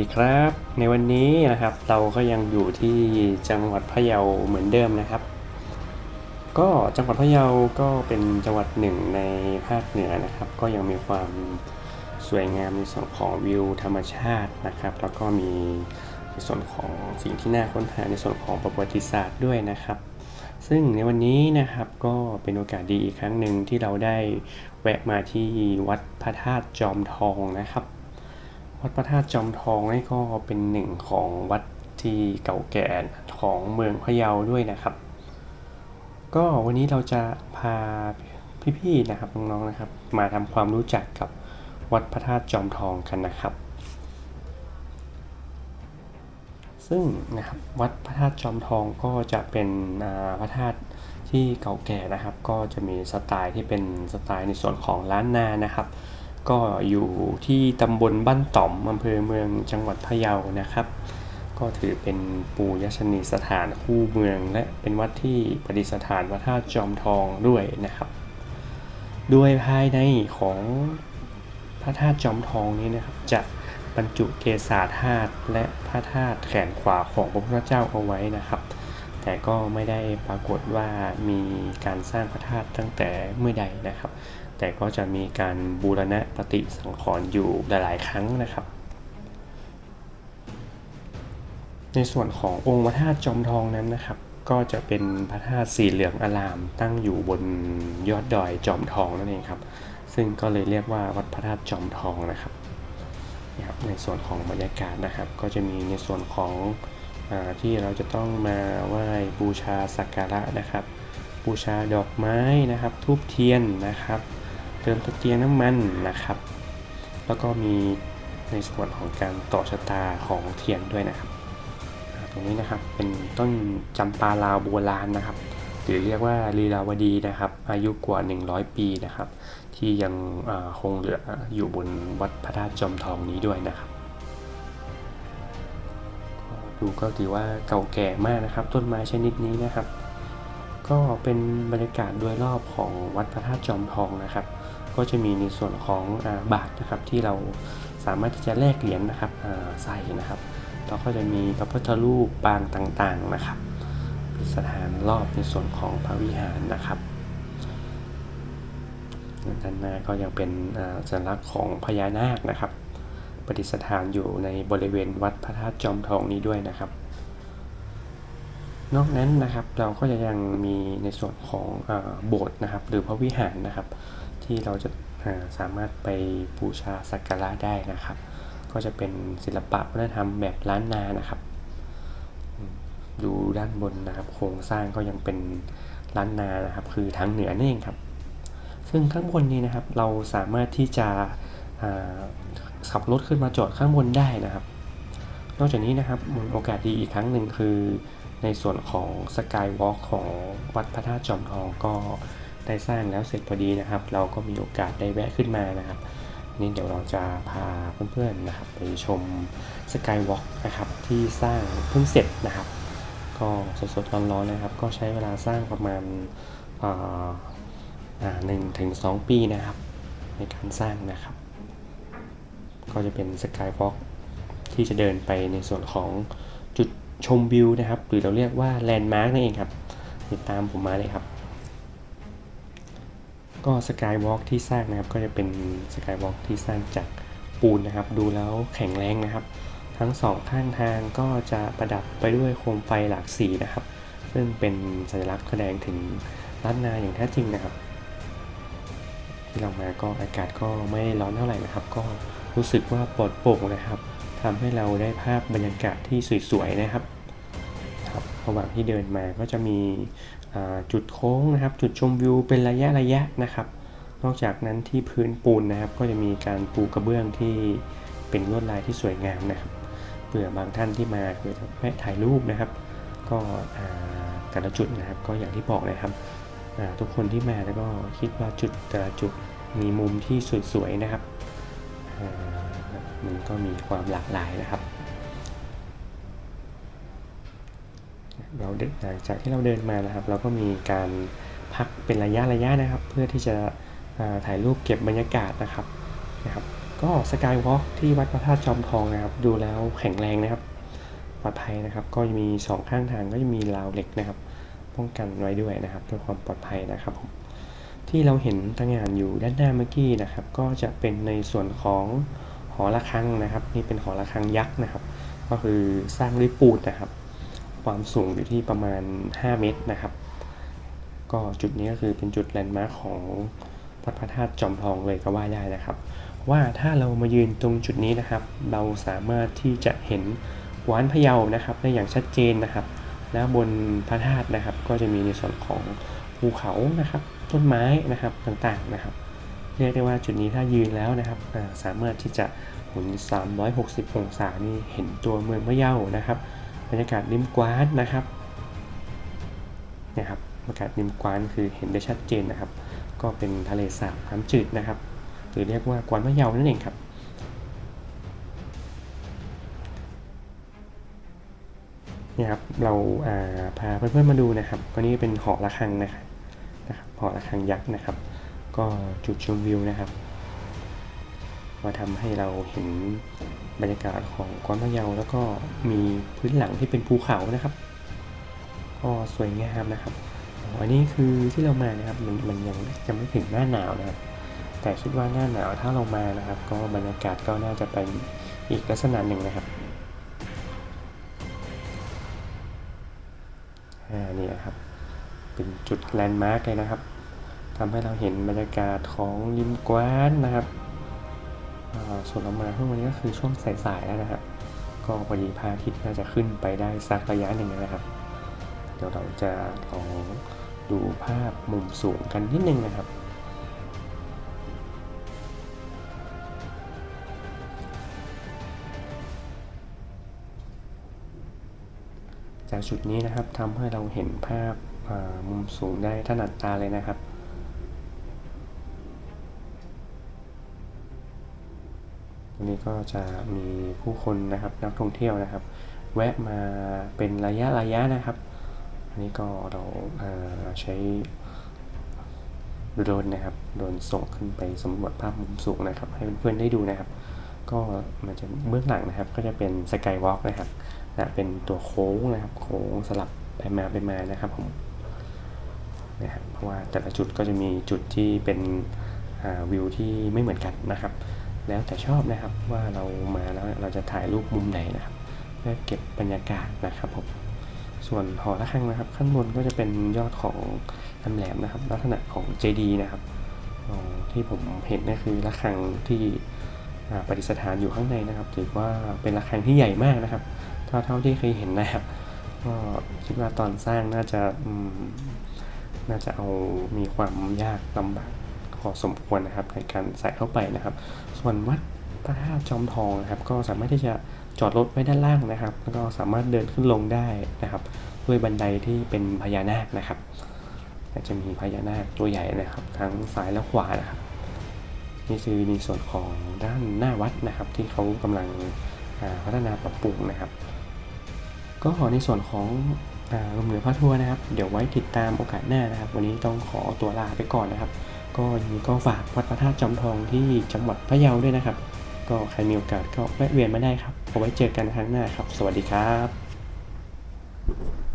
ดีครับ ในวันนี้นะครับเราก็ยังอยู่ที่จังหวัดพะเยาเหมือนเดิมนะครับ ก็จังหวัดพะเยาก็เป็นจังหวัดหนึ่งในภาคเหนือนะครับ ก็ยังมีความสวยงามในส่วนของวิวธรรมชาตินะครับ แล้วก็มีในส่วนของสิ่งที่น่าค้นหาในส่วนของประวัติศาสตร์ด้วยนะครับ ซึ่งในวันนี้นะครับก็เป็นโอกาสดีอีกครั้งหนึ่งที่เราได้แวะมาที่วัดพระธาตุจอมทองนะครับ วัดพระธาตุจอมทองนี่ก็เป็นหนึ่งของวัดที่เก่าแก่ของเมืองพะเยาด้วยนะครับ ก็วันนี้เราจะพาพี่ๆนะครับน้องๆนะครับ มาทำความรู้จักกับวัดพระธาตุจอมทองกันนะครับ ซึ่งนะครับวัดพระธาตุจอมทองก็จะเป็นพระธาตุที่เก่าแก่นะครับ ก็จะมีสไตล์ที่เป็นสไตล์ในส่วนของล้านนานะครับ ก็อยู่ที่ตำบลบ้านต่อมอำเภอเมืองจังหวัดพะเยานะครับ ก็ถือเป็นปูยชนีสถานคู่เมือง และเป็นวัดที่ประดิษฐานพระธาตุจอมทองด้วยนะครับโดยภายในของพระธาตุจอมทองนี้นะครับ จะบรรจุเกศาธาตุและพระธาตุแขนขวาของพระพุทธเจ้าเอาไว้นะครับ แต่ก็ไม่ได้ปรากฏว่ามีการสร้างพระธาตุตั้งแต่เมื่อใดนะครับ แต่ก็จะมีการบูรณะปฏิสังขรณ์อยู่หลายๆครั้งนะครับ ในส่วนขององค์พระธาตุจอมทองนั้นนะครับ ก็จะเป็นพระธาตุสีเหลืองอลามตั้งอยู่บนยอดดอยจอมทองนั่นเองครับ ซึ่งก็เลยเรียกว่าวัดพระธาตุจอมทองนะครับนะครับในส่วนของบรรยากาศนะครับ ก็จะมีในส่วนของอที่เราจะต้องมาไหว้บูชาสักการะนะครับ บูชาดอกไม้นะครับ ทูบเทียนนะครับ เติมตะเกียงน้ำมันนะครับ แล้วก็มีในส่วนของการต่อชะตาของเทียนด้วยนะครับ ตรงนี้นะครับเป็นต้นจำปาลาวโบราณนะครับ หรือเรียกว่าลีลาวดีนะครับ อายุกว่า 100 ปีนะครับ ที่ยังคงเหลืออยู่บนวัดพระธาตุจอมทองนี้ด้วยนะครับดูก็ถือว่าเก่าแก่มากนะครับ ต้นไม้ชนิดนี้นะครับ ก็เป็นบรรยากาศโดยรอบของวัดพระธาตุจอมทองนะครับ ก็จะมีในส่วนของอาบาทนะครับที่เราสามารถที่จะแลกเหรียญนะครับใส่นะครับแล้วก็จะมีพระพุทธรูปปางต่างๆนะครับประดิษฐานรอบในส่วนของพระวิหารนะครับด้านหน้าก็ยังเป็นสัญลักษณ์ของพญานาคนะครับ ประดิษฐานอยู่ในบริเวณวัดพระธาตุจอมทองนี้ด้วยนะครับ นอกนั้นนะครับเราก็จะยังมีในส่วนของอโบสถ์นะครับ หรือพระวิหารนะครับ ที่เราจะสามารถไปบูชาสักการะได้นะครับ ก็จะเป็นศิลปะวัฒนธรรมแบบล้านนานะครับ ดูด้านบนนะครับโครงสร้างก็ยังเป็นล้านนานะครับ คือทางเหนือนั่เองครับ ซึ่งข้างบนนี้นะครับเราสามารถที่จะขับรถขึ้นมาจอดข้างบนได้นะครับ นอกจากนี้นะครับโอกาสดีอีกครั้งหนึ่งคือในส่วนของสกายวอล์กของวัดพระธาตุจอมทองก็ ได้สร้างแล้วเสร็จพอดีนะครับ เราก็มีโอกาสได้แวะขึ้นมานะครับนี่เดี๋ยวเราจะพาเพื่อนๆนะครับไปชมสกายวอล์กนะครับที่สร้างเพิ่งเสร็จนะครับ ก็สดๆร้อนๆนะครับ ก็ใช้เวลาสร้างประมาณหนึ่งถึงสองปีนะครับ ในการสร้างนะครับ ก็จะเป็นสกายวอล์กที่จะเดินไปในส่วนของจุดชมวิวนะครับ หรือเราเรียกว่าแลนด์มาร์กนั่นเองครับ ติดตามผมมาเลยครับ ก็สกายวอล์กที่สร้างนะครับก็จะเป็นสกายวอล์กที่สร้างจากปูนนะครับ ดูแล้วแข็งแรงนะครับ ทั้งสองข้างทางก็จะประดับไปด้วยโคมไฟหลากสีนะครับ ซึ่งเป็นสัญลักษณ์แสดงถึงล้านนาอย่างแท้จริงนะครับ ที่เรามาก็อากาศก็ไม่ร้อนเท่าไหร่นะครับ ก็รู้สึกว่าปลอดโปร่งนะครับทำให้เราได้ภาพบรรยากาศที่สวยๆนะครับระหว่างที่เดินมาก็จะมี จุดโค้งนะครับ จุดชมวิวเป็นระยะระยะนะครับ นอกจากนั้นที่พื้นปูนนะครับ ก็จะมีการปูกระเบื้องที่เป็นลวดลายที่สวยงามนะครับเผื่อบางท่านที่มาคือแวะถ่ายรูปนะครับ ก็แต่ละจุดนะครับก็อย่างที่บอกนะครับทุกคนที่มาแล้วก็คิดว่าจุดแต่ละจุดมีมุมที่สวยๆนะครับมันก็มีความหลากหลายนะครับ เราเดินหลังจากที่เราเดินมานะครับ เราก็มีการพักเป็นระยะระยะนะครับ เพื่อที่จะถ่ายรูปเก็บบรรยากาศนะครับนะครับ ก็สกายวอล์กที่วัดพระธาตุจอมทองนะครับ ดูแล้วแข็งแรงนะครับปลอดภัยนะครับ ก็จะมีสองข้างทางก็จะมีราวเหล็กนะครับป้องกันไว้ด้วยนะครับเพื่อความปลอดภัยนะครับผมที่เราเห็นตั้งงานอยู่ด้านหน้าเมื่อกี้นะครับ ก็จะเป็นในส่วนของหอระฆังนะครับ นี่เป็นหอระฆังยักษ์นะครับ ก็คือสร้างด้วยปูนนะครับ ความสูงอยู่ที่ประมาณ 5 เมตรนะครับ ก็จุดนี้ก็คือเป็นจุดแลนด์มาร์คของวัดพระธาตุจอมทองเลยก็ว่าได้นะครับ ว่าถ้าเรามายืนตรงจุดนี้นะครับ เราสามารถที่จะเห็นกวานพะเยานะครับได้อย่างชัดเจนนะครับ และบนพระธาตุนะครับ ก็จะมีในส่วนของภูเขานะครับ ต้นไม้นะครับต่างๆนะครับเรียกได้ว่าจุดนี้ถ้ายืนแล้วนะครับสามารถที่จะหมุน 360 องศานี่เห็นตัวเมืองพะเยานะครับ บรรยากาศริมกว้านนะครับนี่ยครับบรรยากาศริมกว้านคือเห็นได้ชัดเจนนะครับ ก็เป็นทะเลสาบน้ำจืดนะครับ หรือเรียกว่ากวานพะเยานั่นเองครับนี่ครับเราาพาเพื่อนๆมาดูนะครับ ก็นี่เป็นหอระฆังนะครับนะครับหอระฆังยักษ์นะครับ ก็จุดชมวิวนะครับ มาทำให้เราเห็นบรรยากาศของกวานพะเยาแล้วก็มีพื้นหลังที่เป็นภูเขานะครับ ก็สวยงามนะครับอันนี้คือที่เรามานะครับมันมันยังยังไม่ถึงหน้าหนาวนะครับแต่คิดว่าหน้าหนาวถ้าเรามานะครับ ก็บรรยากาศก็น่าจะเป็นอีกลักษณะหนึ่งนะครับอ่านี่นะครับ เป็นจุดแลนด์มาร์กเลยนะครับทำให้เราเห็นบรรยากาศของริมกวานนะครับ ส่วนเรามาช่วงวันนี้ก็คือช่วงสายๆแล้วนะครับก็พอดีพระอาทิตย์น่าจะขึ้นไปได้สักระยะหนึ่งนะครับ เดี๋ยวเราจะลองดูภาพมุมสูงกันนิดนึงนะครับจากจุดนี้นะครับทำให้เราเห็นภาพมุมสูงได้ถนัดตาเลยนะครับ ตรงนี้ก็จะมีผู้คนนะครับนักท่องเที่ยวนะครับ แวะมาเป็นระยะระยะนะครับ อันนี้ก็เราอ่าใช้โดรนนะครับโดรนส่งขึ้นไปสำรวจภาพมุมสูงนะครับ ให้เพื่อนๆได้ดูนะครับ ก็มันจะเบื้องหลังนะครับ ก็จะเป็นสกายวอล์กนะครับนะเป็นตัวโค้งนะครับ โค้งสลับไปมาไปมานะครับผมนะครับเพราะว่าแต่ละจุดก็จะมีจุดที่เป็นวิวที่ไม่เหมือนกันนะครับ แล้วแต่ชอบนะครับว่าเรามาแล้วเราจะถ่ายรูปมุมไหนนะครับเพื่อเก็บบรรยากาศนะครับผมส่วนหอระฆังนะครับ ข้างบนก็จะเป็นยอดของลำแหลมนะครับ ลักษณะของเจดีนะครับที่ผมเห็นก็คือระฆังที่ประดิษฐานอยู่ข้างในนะครับ ถือว่าเป็นระฆังที่ใหญ่มากนะครับ เท่าเท่าที่เคยเห็นนะครับก็คิดว่าตอนสร้างน่าจะน่าจะเอามีความยากลำบาก อสมควรนะครับในการใส่เข้าไปนะครับ ส่วนวัดพระธาตุจอมทองนะครับ ก็สามารถที่จะจอดรถไว้ด้านล่างนะครับ แล้วก็สามารถเดินขึ้นลงได้นะครับ ด้วยบันไดที่เป็นพญานาคนะครับจะมีพญานาคตัวใหญ่นะครับ ทั้งซ้ายและขวานะครับนี่คือในส่วนของด้านหน้าวัดนะครับ ที่เขากำลังพัฒนาปรับปรุงนะครับ ก็ขอในส่วนของลมเหนือพระทัวร์นะครับ เดี๋ยวไว้ติดตามโอกาสหน้านะครับ วันนี้ต้องขอตัวลาไปก่อนนะครับ ก็ยังก็ฝากวัดพระธาตุจอมทองที่จังหวัดพะเยาด้วยนะครับ ก็ใครมีโอกาสก็แวะเวียนมาได้ครับเอาไว้เจอกันครั้งหน้าครับ สวัสดีครับ